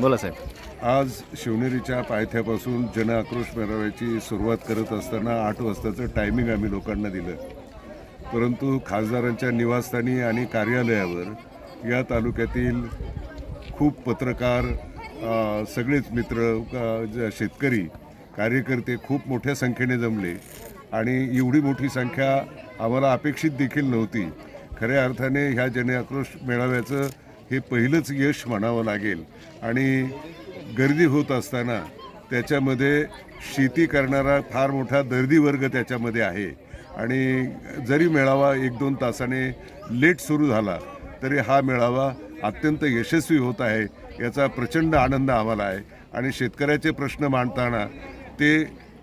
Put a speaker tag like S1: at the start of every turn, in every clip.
S1: बोला साहेब.
S2: आज शिवनेरीच्या पायथ्यापासून जन आक्रोश मेळाव्याची सुरुवात करत असताना आठ वाजताचं टायमिंग आम्ही लोकांना दिलं. परंतु खासदारांच्या निवासस्थानी आणि कार्यालयावर या तालुक्यातील खूप पत्रकार सगळेच मित्र ज- शेतकरी कार्यकर्ते खूप मोठ्या संख्येने जमले आणि एवढी मोठी संख्या आम्हाला अपेक्षित देखील नव्हती. खऱ्या अर्थाने ह्या जन आक्रोश मेळाव्याचं हे पहिलंच यश म्हणावं लागेल. आणि गर्दी होत असताना त्याच्यामध्ये शेती करणारा फार मोठा दर्दी वर्ग त्याच्यामध्ये आहे. आणि जरी मेळावा एक दोन तासाने लेट सुरू झाला तरी हा मेळावा अत्यंत यशस्वी होत आहे याचा प्रचंड आनंद आम्हाला आहे. आणि शेतकऱ्याचे प्रश्न मांडताना ते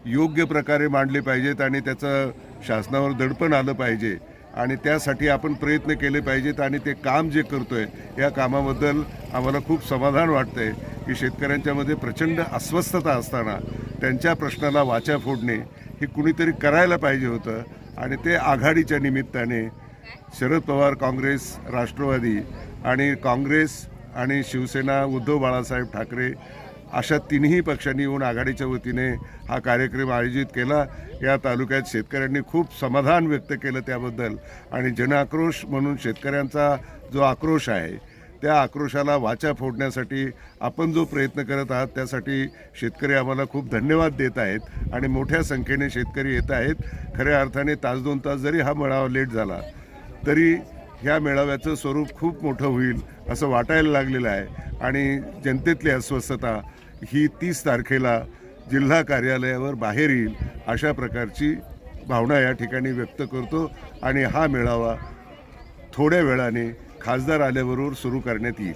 S2: योग्य प्रकारे मांडले पाहिजेत आणि त्याचं शासनावर दडपण आलं पाहिजे. आणि त्यासाठी आपण प्रयत्न केले पाहिजेत आणि ते काम जे करतोय या कामाबद्दल आम्हाला खूप समाधान वाटतंय की शेतकऱ्यांच्यामध्ये प्रचंड अस्वस्थता असताना त्यांच्या प्रश्नाला वाचा फोडणे हे कुणीतरी करायला पाहिजे होतं आणि ते आघाडीच्या निमित्ताने शरद पवार काँग्रेस राष्ट्रवादी आणि काँग्रेस आणि शिवसेना उद्धव बाळासाहेब ठाकरे अशा तिन्ही पक्षांनी येऊन आघाडीच्या वतीने हा कार्यक्रम आयोजित केला. या तालुक्यात शेतकऱ्यांनी खूप समाधान व्यक्त केलं त्याबद्दल. आणि जनआक्रोश म्हणून शेतकऱ्यांचा जो आक्रोश आहे त्या आक्रोशाला वाचा फोडण्यासाठी आपण जो प्रयत्न करत आहात त्यासाठी शेतकरी आम्हाला खूप धन्यवाद देत आहेत. आणि मोठ्या संख्येने शेतकरी येत आहेत. खऱ्या अर्थाने तास दोन तास जरी हा मेळावा लेट झाला तरी ह्या मेळाव्याचं स्वरूप खूप मोठं होईल असं वाटायला लागलेलं आहे. आणि जनतेतली अस्वस्थता ही तीस तारखेला जिल्हा कार्यालयावर बाहेर येईल अशा प्रकारची भावना या ठिकाणी व्यक्त करतो आणि हा मेळावा थोड्या वेळाने खासदार आल्याबरोबर सुरू करण्यात येईल.